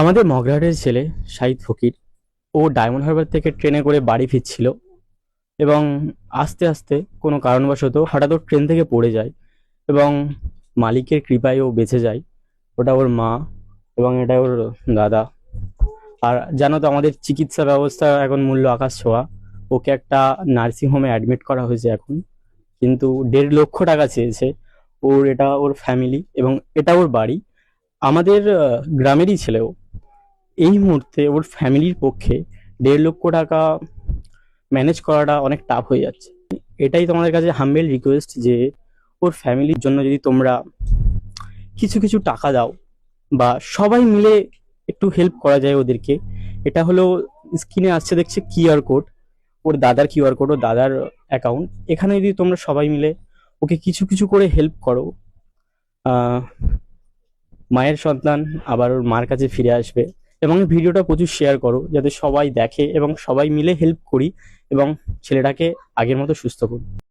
আমাদের মগরাহাটের ছেলে শাহিদ ফকির, ও ডায়মন্ড হারবার থেকে ট্রেনে করে বাড়ি ফিরছিল এবং আস্তে আস্তে কোনো কারণবশত হঠাৎ ওর ট্রেন থেকে পড়ে যায় এবং মালিকের কৃপায় ও বেঁচে যায়। ওটা ওর মা এবং এটা ওর দাদা। আর জানো তো, আমাদের চিকিৎসা ব্যবস্থা এখন মূল্য আকাশ ছোঁয়া। ওকে একটা নার্সিং হোমে অ্যাডমিট করা হয়েছে এখন। কিন্তু দেড় লক্ষ টাকা চেয়েছে ওর, এটা ওর ফ্যামিলি এবং এটা ওর বাড়ি। আমাদের গ্রামেরই ছেলে ও। এই মুহূর্তে ওর ফ্যামিলির পক্ষে দেড় লক্ষ টাকা ম্যানেজ করাটা অনেক টাফ হয়ে যাচ্ছে। এটাই তোমাদের কাছে হাম্বেল রিকোয়েস্ট যে ওর ফ্যামিলির জন্য যদি তোমরা কিছু কিছু টাকা দাও বা সবাই মিলে একটু হেল্প করা যায় ওদেরকে, এটা হলো স্ক্রিনে আসছে দেখছে কিউআর কোড ওর দাদার কিউআর কোড ওর দাদার অ্যাকাউন্ট এখানে যদি তোমরা সবাই মিলে ওকে কিছু কিছু করে হেল্প করো মায়ের সন্তান আবার ওর মার কাছে ফিরে আসবে। এবং ভিডিওটা প্রচুর শেয়ার করো, যাতে সবাই দেখে এবং সবাই মিলে হেল্প করি এবং ছেলেটাকে আগের মতো সুস্থ করি